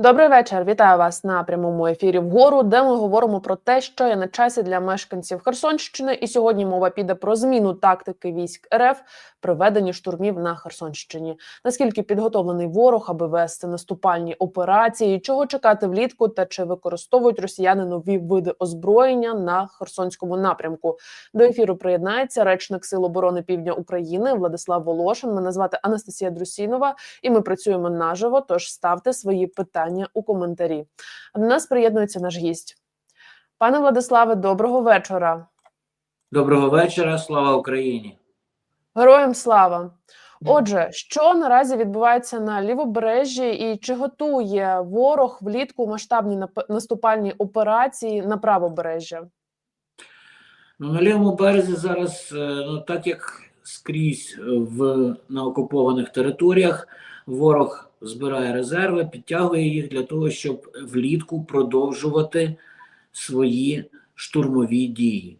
Добрий вечір. Вітаю вас на прямому ефірі вгору, де ми говоримо про те, що є на часі для мешканців Херсонщини. І сьогодні мова піде про зміну тактики військ РФ при веденні штурмів на Херсонщині. Наскільки підготовлений ворог, аби вести наступальні операції, чого чекати влітку, та чи використовують росіяни нові види озброєння на Херсонському напрямку? До ефіру приєднається речник Сил оборони Півдня України Владислав Волошин. Мене звати Анастасія Друсінова, і ми працюємо наживо. Тож ставте свої питання у коментарі. А до нас приєднується наш гість. Пане Владиславе, доброго вечора. Доброго вечора, слава Україні. Героям слава. Отже, що наразі відбувається на лівобережжі, і чи готує ворог влітку масштабні наступальні операції на правобережжя? Ну, на лівому березі зараз, е, ну так як скрізь в на окупованих територіях, ворог збирає резерви, підтягує їх для того, щоб влітку продовжувати свої штурмові дії.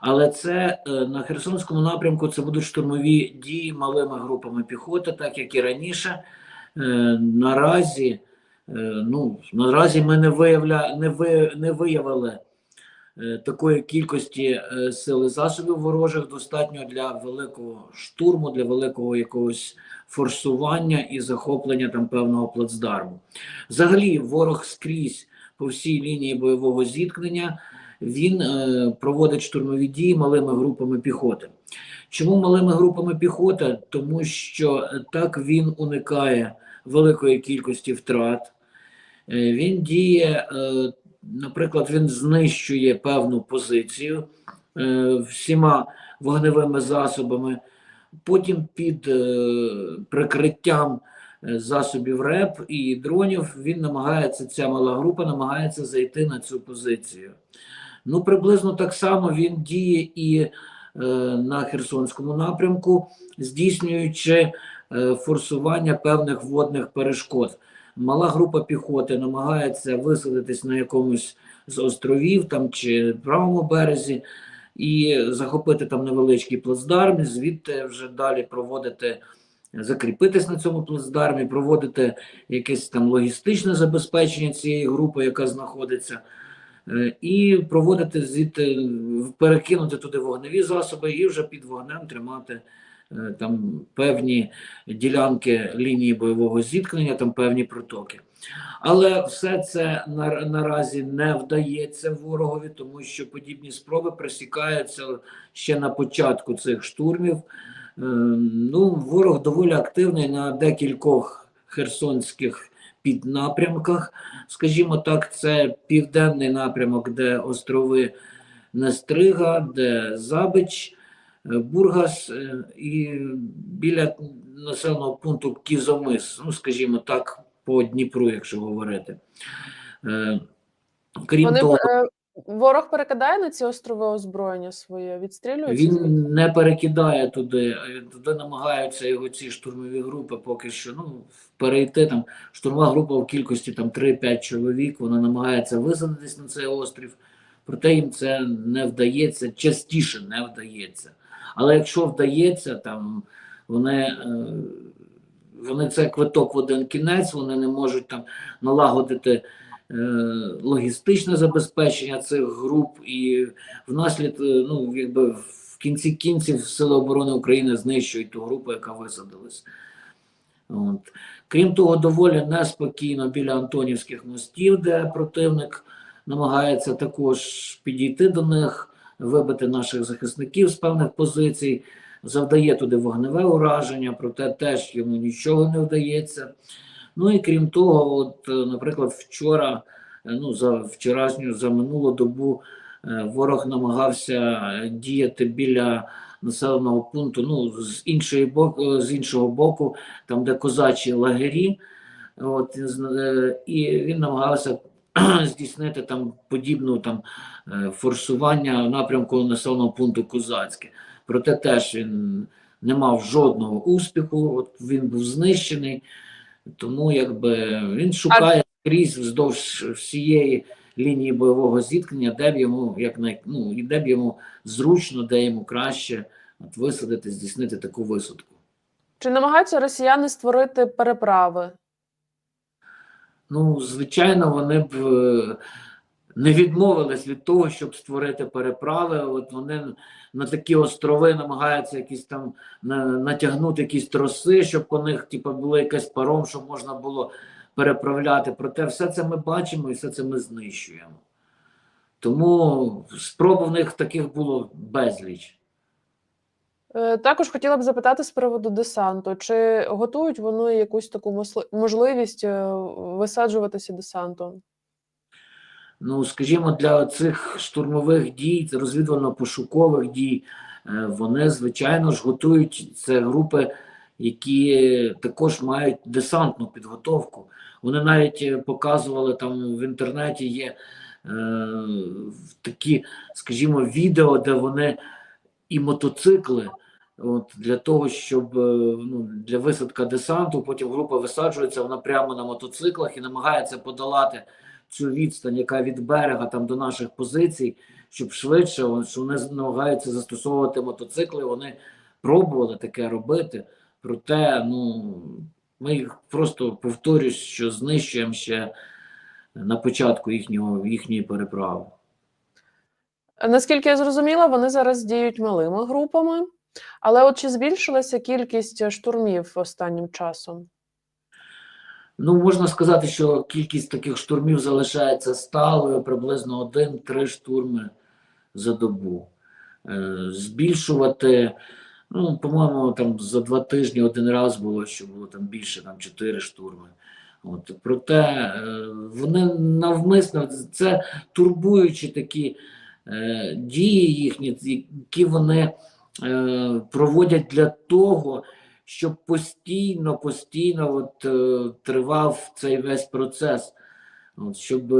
Але це е, на Херсонському напрямку це будуть штурмові дії малими групами піхоти, так як і раніше. Е, Наразі, е, ну, наразі ми не, виявля, не, ви, не виявили такої кількості е, сил і засобів ворожих достатньо для великого штурму, для великого якогось форсування і захоплення там певного плацдарму. Взагалі, ворог скрізь по всій лінії бойового зіткнення він е, проводить штурмові дії малими групами піхоти. Чому малими групами піхоти? Тому що е, так він уникає великої кількості втрат. Е, Він діє, е, наприклад, він знищує певну позицію е, всіма вогневими засобами. Потім під е, прикриттям е, засобів РЕП і дронів він намагається, ця мала група намагається зайти на цю позицію. Ну, приблизно так само він діє і на Херсонському напрямку, здійснюючи форсування певних водних перешкод. Мала група піхоти намагається висадитись на якомусь з островів там чи правому березі і захопити там невеличкий плацдарм, звідти вже далі проводити, закріпитись на цьому плацдармі, проводити якесь там логістичне забезпечення цієї групи, яка знаходиться, е, і проводити звідти, перекинути туди вогневі засоби і вже під вогнем тримати там певні ділянки лінії бойового зіткнення, там певні протоки. Але все це на, наразі не вдається ворогові, тому що подібні спроби пресікаються ще на початку цих штурмів. Е, ну, ворог доволі активний на декількох херсонських піднапрямках. Скажімо так, це південний напрямок, де острови Нестрига, де Забич, е, Бургас е, і біля населеного пункту Кізомис, ну, скажімо так, по Дніпру, якщо говорити. Е, Крім Вони того, е, ворог перекидає на ці острови озброєння своє, відстрілюється? він не перекидає туди, е, туди намагаються його ці штурмові групи поки що ну, перейти. Там штурмова група в кількості там 3-5 чоловік, вона намагається висадитись на цей острів, проте їм це не вдається, частіше не вдається. Але якщо вдається, там вони. е, Вони це квиток в один кінець, вони не можуть там налагодити е, логістичне забезпечення цих груп, і внаслід, е, ну якби в кінці кінців Сили оборони України знищують ту групу, яка висадилась. От. Крім того, доволі неспокійно біля Антонівських мостів, де противник намагається також підійти до них, вибити наших захисників з певних позицій завдає туди вогневе ураження, проте теж йому нічого не вдається. Ну і крім того, от, е, наприклад, вчора, е, ну за вчорашню, за минулу добу е, ворог намагався діяти біля населеного пункту, ну з іншої боку, з іншого боку, там де козачі лагері. От, і він намагався здійснити там подібну там е, форсування в напрямку населеного пункту Козацьке. Проте теж він не мав жодного успіху, от він був знищений, тому якби він шукає крізь вздовж всієї лінії бойового зіткнення, де б йому як най, ну, і де б йому зручно, де йому краще от, висадити, здійснити таку висадку. Чи намагаються росіяни створити переправи? Ну, звичайно, вони б е, не відмовились від того, щоб створити переправи. От вони на такі острови намагаються якісь там натягнути якісь троси, щоб по них типу, було якесь паром, щоб можна було переправляти. Проте все це ми бачимо і все це ми знищуємо. Тому спроб в них таких було безліч. Е, Також хотіла б запитати з приводу десанту. Чи готують вони якусь таку можливість е, висаджуватися десантом? Ну, скажімо, для цих штурмових дій, розвідувально-пошукових дій, е, вони, звичайно ж, готують це групи, які також мають десантну підготовку. Вони навіть показували там в інтернеті є е, такі, скажімо, відео, де вони і мотоцикли. От для того, щоб е, ну, для висадка десанту, потім група висаджується, вона прямо на мотоциклах і намагається подолати цю відстань, яка від берега там до наших позицій, щоб швидше що вони намагаються застосовувати мотоцикли. Вони пробували таке робити. Проте, ну ми їх просто повторюсь, що знищуємо ще на початку їхнього їхньої переправи. Е, Наскільки я зрозуміла, вони зараз діють малими групами. Але от чи збільшилася кількість штурмів останнім часом? Ну, можна сказати, що кількість таких штурмів залишається сталою, приблизно один-три штурми за добу. Е, збільшувати, ну, по-моєму, там за два тижні один раз було, що було там більше, там чотири штурми. От, проте е, вони навмисно, це турбуючі такі е, дії їхні, які вони е, проводять для того, щоб постійно, постійно от, е, тривав цей весь процес. От, щоб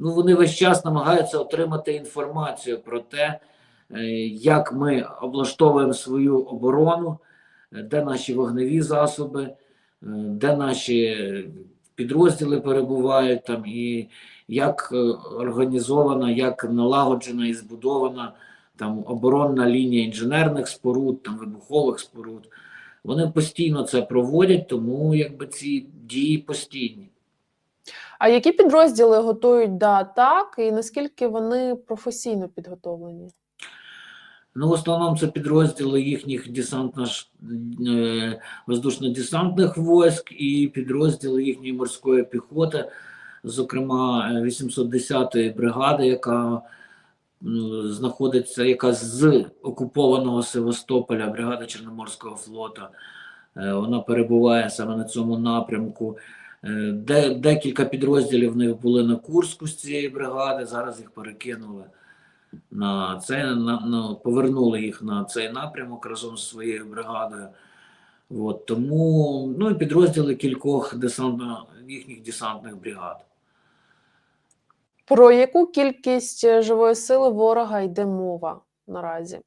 ну, вони весь час намагаються отримати інформацію про те, як ми облаштовуємо свою оборону, де наші вогневі засоби, де наші підрозділи перебувають там, і як е, організована, як налагоджена і збудована там оборонна лінія інженерних споруд, там вибухових споруд. Вони постійно це проводять, тому якби ці дії постійні. А які підрозділи готують до атак, і наскільки вони професійно підготовлені? Ну, в основному це підрозділи їхніх десантно е, воздушно-десантних військ і підрозділи їхньої морської піхоти, зокрема е, 810-ї бригади, яка знаходиться, яка з окупованого Севастополя, бригада Чорноморського флоту. Е, Вона перебуває саме на цьому напрямку. Е, Де, декілька підрозділів них були на Курську з цієї бригади, зараз їх перекинули на це, на, на, повернули їх на цей напрямок разом з своєю бригадою. От, тому ну, і підрозділи кількох десантно, їхніх десантних бригад. Про яку кількість е, живої сили ворога йде мова наразі?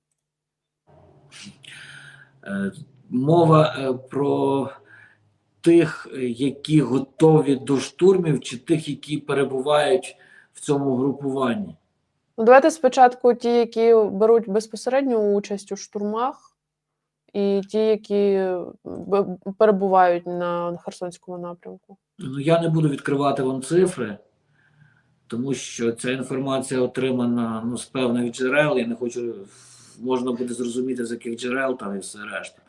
Е, Мова е, про тих, які готові до штурмів, чи тих, які перебувають в цьому групуванні. Ну, давайте спочатку ті, які беруть безпосередню участь у штурмах, і ті, які перебувають на Херсонському напрямку. Ну, я не буду відкривати вам цифри, тому що ця інформація отримана ну, з певних джерел. Я не хочу, можна буде зрозуміти, з яких джерел там і все решта.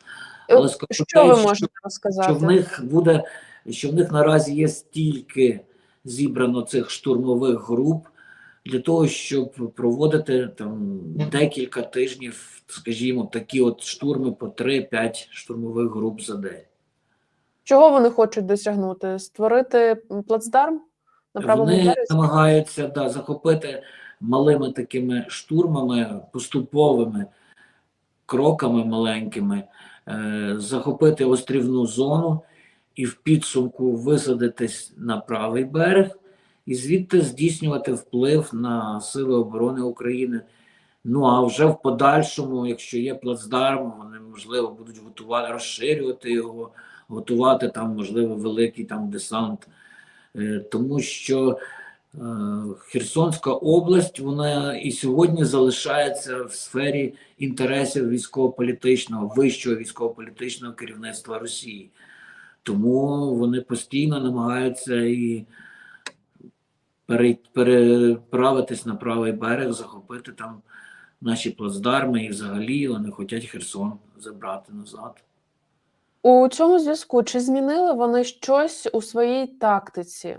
Але скажу Що ви можете розказати? що в них буде, що в них наразі є стільки зібрано цих штурмових груп для того, щоб проводити там декілька тижнів, скажімо, такі от штурми по 3-5 штурмових груп за день. Чого вони хочуть досягнути? Створити плацдарм на правому Вони березі? намагаються да, захопити малими такими штурмами, поступовими кроками маленькими, е, захопити острівну зону і в підсумку висадитись на правий берег, і звідти здійснювати вплив на Сили оборони України. Ну а вже в подальшому, якщо є плацдарм, вони можливо будуть готувати, розширювати його, готувати там, можливо, великий там десант. Е, Тому що е, Херсонська область вона і сьогодні залишається в сфері інтересів військово-політичного, вищого військово-політичного керівництва Росії. тому вони постійно намагаються і переправитись на правий берег, захопити там наші плацдарми, і взагалі вони хочуть Херсон забрати назад. У цьому зв'язку чи змінили вони щось у своїй тактиці,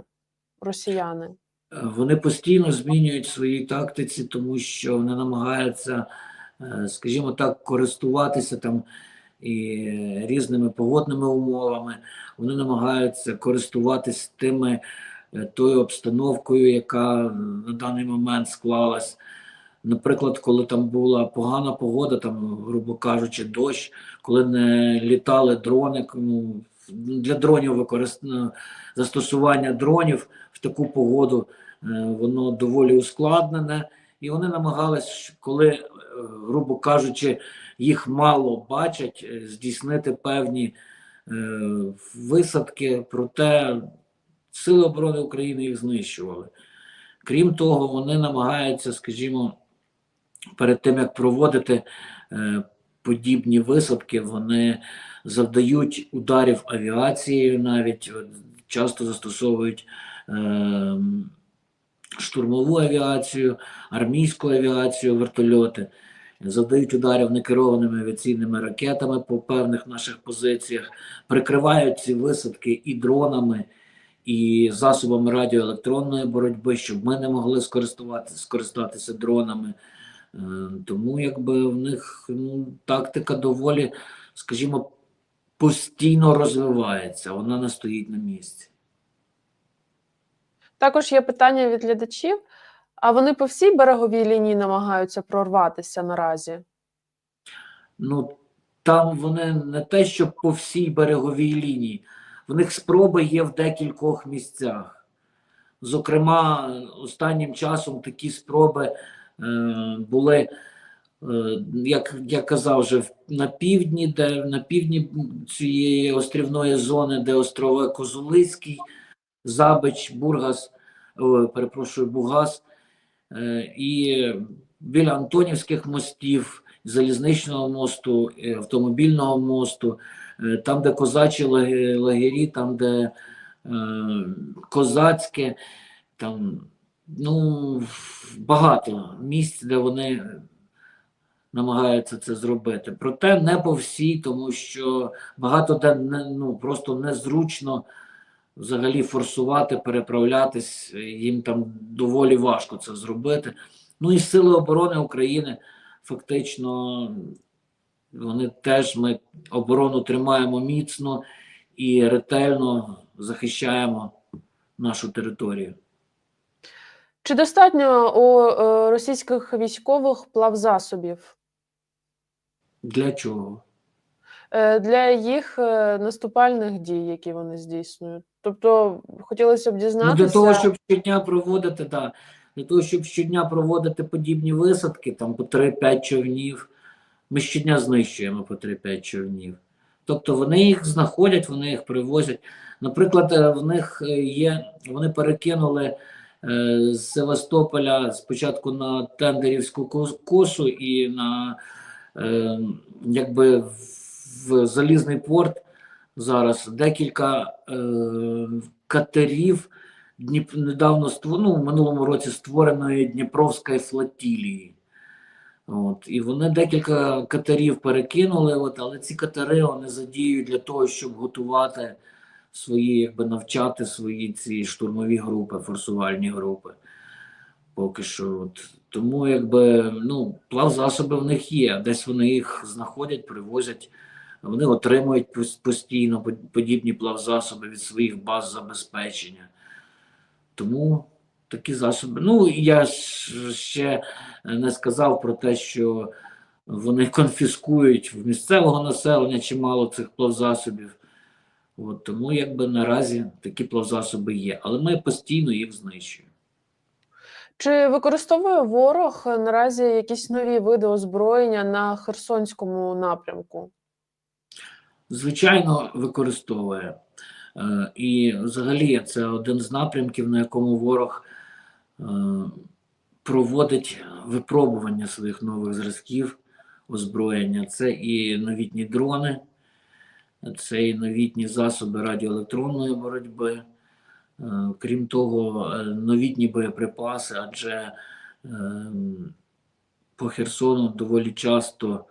росіяни? Е, Вони постійно змінюють свої тактиці, тому що вони намагаються, е, скажімо так, користуватися там і різними погодними умовами. Вони намагаються користуватися тими е, тою обстановкою, яка на даний момент склалась. Наприклад, коли там була погана погода, там, грубо кажучи, дощ, коли не літали дрони, ну, для дронів використано застосування дронів в таку погоду е, воно доволі ускладнене, і вони намагались, коли, е, грубо кажучи, їх мало бачать, е, здійснити певні висадки, проте Сили оборони України їх знищували. Крім того, вони намагаються, скажімо, перед тим як проводити е, подібні висадки, вони завдають ударів авіацією, навіть часто застосовують е, штурмову авіацію, армійську авіацію, вертольоти, завдають ударів некерованими авіаційними ракетами по певних наших позиціях, прикривають ці висадки і дронами, і засобами радіоелектронної боротьби, щоб ми не могли скористуватися, скористатися дронами. Е, Тому якби в них ну, тактика доволі, скажімо, постійно розвивається, вона не стоїть на місці. Також є питання від глядачів: а вони по всій береговій лінії намагаються прорватися наразі? Ну там вони не те, що по всій береговій лінії, в них спроби є в декількох місцях. Зокрема, останнім часом такі спроби були, е, як я казав, вже на півдні, де на півдні цієї острівної зони, де острови Козулицький, Забич, Бургас, перепрошую, Бугас, е, і біля Антонівських мостів, залізничного мосту, е, автомобільного мосту, е, там, де козачі лагері, там, де е, козацьке, там ну, багато місць, де вони намагаються це зробити. Проте не по всій, тому що багато де не, ну, просто незручно взагалі форсувати, переправлятись, їм там доволі важко це зробити. Ну і Сили оборони України фактично вони теж ми оборону тримаємо міцно і ретельно захищаємо нашу територію. Чи достатньо у е, російських військових плавзасобів Для чого? е, для їх е, наступальних дій, які вони здійснюють? Тобто хотілося б Ну, дізнатися. для того, щоб щодня проводити, да, для того, щоб щодня проводити подібні висадки, там по 3-5 човнів, ми щодня знищуємо по 3-5 човнів. Тобто вони їх знаходять, вони їх привозять. Наприклад, в них є, вони перекинули з Севастополя спочатку на Тендерівську косу і на е, якби в залізний порт зараз декілька е, катерів Дніп... недавно ну, в минулому році створеної Дніпровської флотілії. От, і вони декілька катерів перекинули, от, але ці катери вони задіють для того, щоб готувати свої, якби навчати свої ці штурмові групи, форсувальні групи. Поки що. От. Тому якби ну, плавзасоби в них є. Десь вони їх знаходять, привозять, вони отримують постійно под- подібні плавзасоби від своїх баз забезпечення. Тому такі засоби. Ну, я ще не сказав про те, що вони конфіскують в місцевого населення чимало цих плавзасобів. От, тому якби наразі такі плавзасоби є, але ми постійно їх знищуємо. Чи використовує ворог наразі якісь нові види озброєння на Херсонському напрямку? Звичайно, використовує. Е, І взагалі це один з напрямків, на якому ворог е, проводить випробування своїх нових зразків озброєння. Це і новітні дрони, це і новітні засоби радіоелектронної боротьби. Е, Крім того, е, новітні боєприпаси, адже ем, по Херсону доволі часто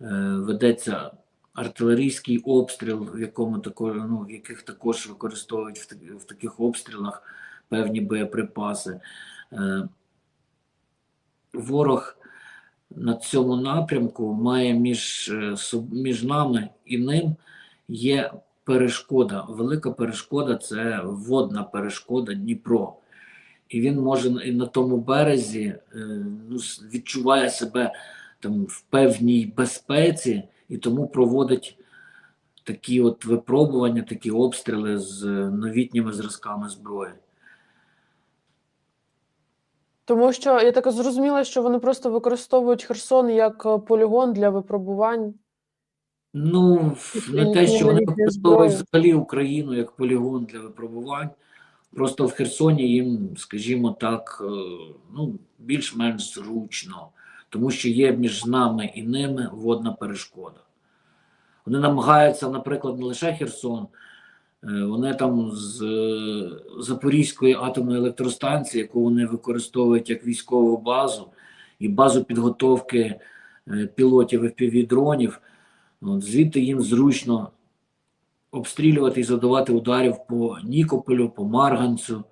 е, ведеться артилерійський обстріл, в якому також, ну, в яких також використовують в, таких обстрілах певні боєприпаси. Е, Ворог на цьому напрямку має між, е, між нами і ним є перешкода. Велика перешкода це водна перешкода Дніпро. І він може і на тому березі е, ну, відчуває себе там в певній безпеці і тому проводить такі от випробування, такі обстріли з е, новітніми зразками зброї. Тому що я так зрозуміла, що вони просто використовують Херсон як е, полігон для випробувань. Ну, І не те, що вони використовують взагалі Україну як полігон для випробувань. Просто в Херсоні їм, скажімо так, е, ну, більш-менш зручно, тому що є між нами і ними водна перешкода. Вони намагаються, наприклад, не лише Херсон, вони там з е, Запорізької атомної електростанції, яку вони використовують як військову базу і базу підготовки е, пілотів FPV-дронів, звідти їм зручно обстрілювати і задавати ударів по Нікополю, по Марганцю.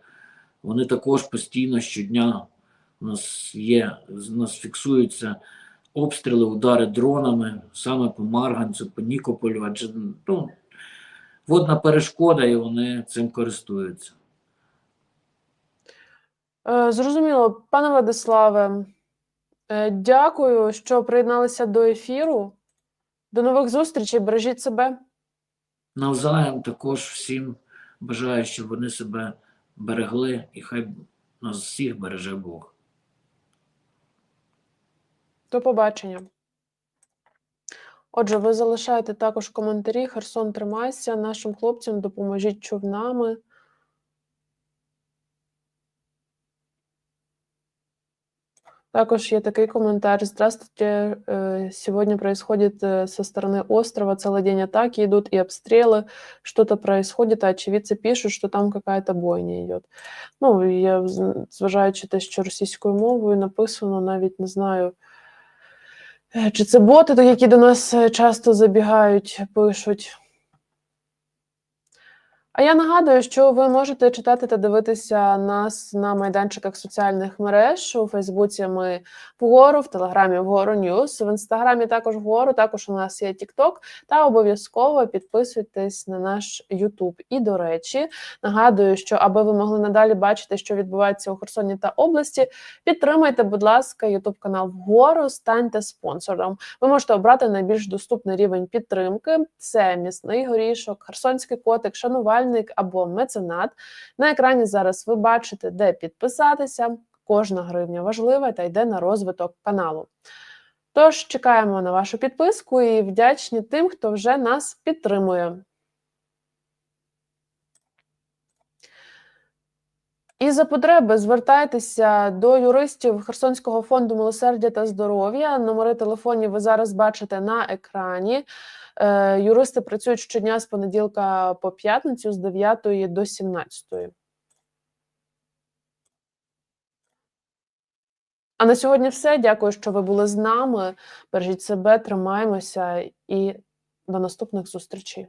Вони також постійно щодня у нас є, у нас фіксуються обстріли, удари дронами саме по Марганцю, по Нікополю, адже ну, водна перешкода, і вони цим користуються. Е, Зрозуміло, пане Владиславе, е, дякую, що приєдналися до ефіру. До нових зустрічей, бережіть себе. Навзаєм також всім бажаю, щоб вони себе берегли, і хай нас всіх береже Бог. До побачення. Отже, ви залишаєте також коментарі. Херсон тримайся. Нашим хлопцям допоможіть човнами. Також є такий комментарий. Здравствуйте. Э, Сегодня происходит э, со стороны острова целый день атаки идут и обстрелы. Что-то происходит, а очевидцы пишут, що там какая-то бойня йде. Ну, я, з- зважаючи те, що російською мовою написано, навіть не знаю, Е, Чи це боти, які до нас е, часто забігають, пишуть. А я нагадую, що ви можете читати та дивитися нас на майданчиках соціальних мереж. У Фейсбуці ми вгору, в Телеграмі вгору Ньюс, в інстаграмі також вгору. Також у нас є Тікток. Та обов'язково підписуйтесь на наш Ютуб. І до речі, нагадую, що аби ви могли надалі бачити, що відбувається у Херсоні та області, Підтримайте, будь ласка, YouTube канал вгору, станьте спонсором. Ви можете обрати найбільш доступний рівень підтримки: це місний горішок, херсонський котик, шанувальник або меценат. На екрані зараз ви бачите, де підписатися. Кожна гривня важлива та йде на розвиток каналу. Тож чекаємо на вашу підписку і вдячні тим, хто вже нас підтримує. І за потреби звертайтеся до юристів Херсонського фонду милосердя та здоров'я. Номери телефонів ви зараз бачите на екрані. Е, юристи працюють щодня з понеділка по п'ятницю з 9 до 17. А на сьогодні все. Дякую, що ви були з нами. Бережіть себе, тримаємося і до наступних зустрічей.